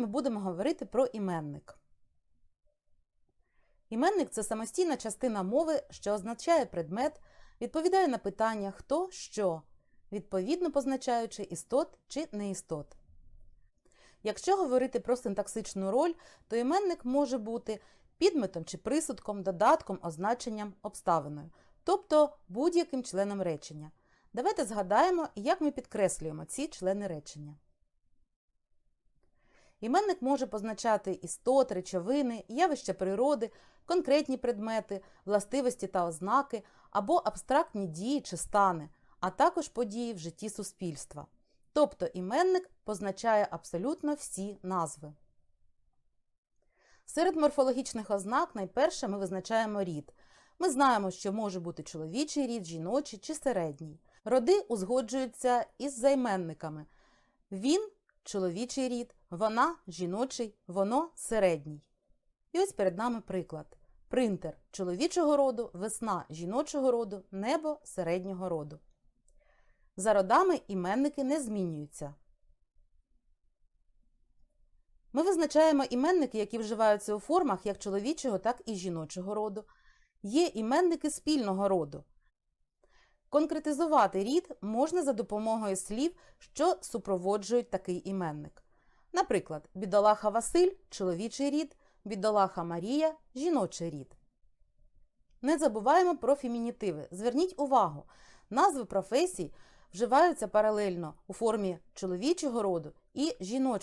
ми будемо говорити про іменник. Іменник це самостійна частина мови, що означає предмет, відповідає на питання хто, що, відповідно позначаючи істот чи неістот. Якщо говорити про синтаксичну роль, то іменник може бути підметом чи присудком, додатком, означенням, обставиною, тобто будь-яким членом речення. Давайте згадаємо, як ми підкреслюємо ці члени речення. Іменник може позначати істот, речовини, явища природи, конкретні предмети, властивості та ознаки або абстрактні дії чи стани, а також події в житті суспільства. Тобто іменник позначає абсолютно всі назви. Серед морфологічних ознак найперше ми визначаємо рід. Ми знаємо, що може бути чоловічий рід, жіночий чи середній. Роди узгоджуються із займенниками. Він чоловічий рід, вона жіночий, воно середній. І ось перед нами приклад. Принтер чоловічого роду, весна жіночого роду, небо середнього роду. За родами іменники не змінюються. Ми визначаємо іменники, які вживаються у формах як чоловічого, так і жіночого роду. Є іменники спільного роду. Конкретизувати рід можна за допомогою слів, що супроводжують такий іменник. Наприклад, бідолаха Василь чоловічий рід, бідолаха Марія жіночий рід. Не забуваємо про фемінітиви. Зверніть увагу, назви професій вживаються паралельно у формі чоловічого роду і жіночого.